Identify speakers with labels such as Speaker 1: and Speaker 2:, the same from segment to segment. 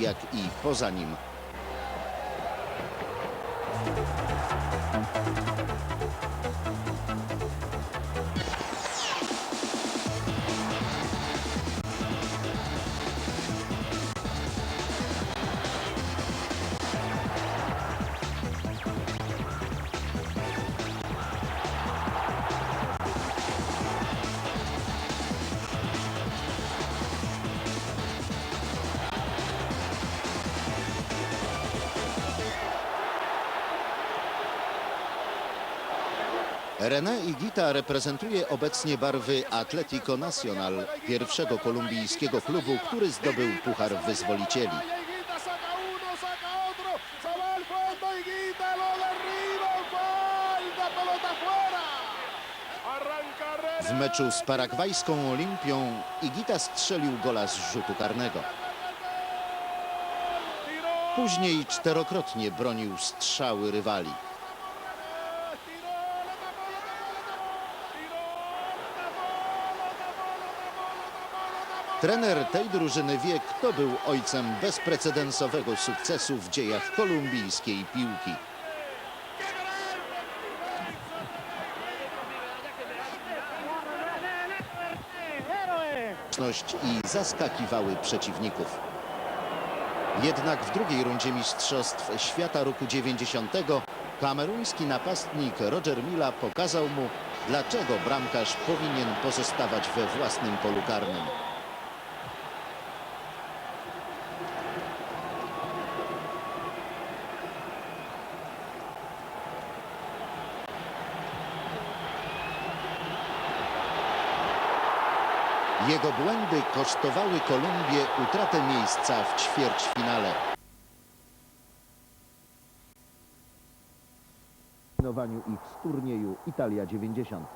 Speaker 1: jak i poza nim. René Igita reprezentuje obecnie barwy Atletico Nacional, pierwszego kolumbijskiego klubu, który zdobył Puchar Wyzwolicieli. W meczu z paragwajską Olimpią Igita strzelił gola z rzutu karnego. Później czterokrotnie bronił strzały rywali. Trener tej drużyny wie, kto był ojcem bezprecedensowego sukcesu w dziejach kolumbijskiej piłki. I zaskakiwały przeciwników. Jednak w drugiej rundzie Mistrzostw Świata roku 90 kameruński napastnik Roger Mila pokazał mu, dlaczego bramkarz powinien pozostawać we własnym polu karnym. Jego błędy kosztowały Kolumbię utratę miejsca w ćwierćfinale. Eliminowaniu ich z turnieju Italia 90.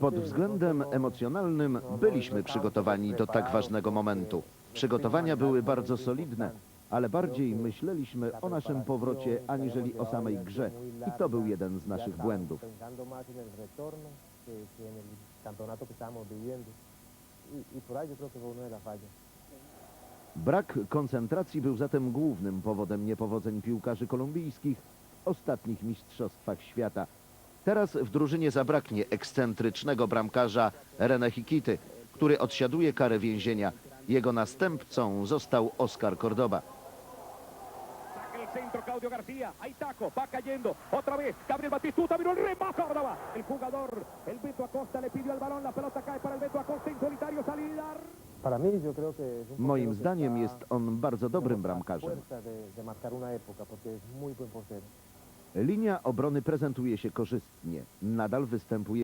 Speaker 1: Pod względem emocjonalnym byliśmy przygotowani do tak ważnego momentu. Przygotowania były bardzo solidne, ale bardziej myśleliśmy o naszym powrocie aniżeli o samej grze. I to był jeden z naszych błędów. Brak koncentracji był zatem głównym powodem niepowodzeń piłkarzy kolumbijskich w ostatnich mistrzostwach świata. Teraz w drużynie zabraknie ekscentrycznego bramkarza René Hikity, który odsiaduje karę więzienia. Jego następcą został Oscar Cordoba.
Speaker 2: Saca el centro Claudio García. Ahí taco, va cayendo. Otra vez. Gabriel Batistuta miró el remate Córdoba. El jugador, el Beto Acosta le pidió el balón. La pelota cae para el Beto Acosta en solitario. Salida.
Speaker 3: Para mí yo creo que es un
Speaker 1: Moim zdaniem jest on bardzo dobrym bramkarzem. Linia obrony prezentuje się korzystnie. Nadal występuje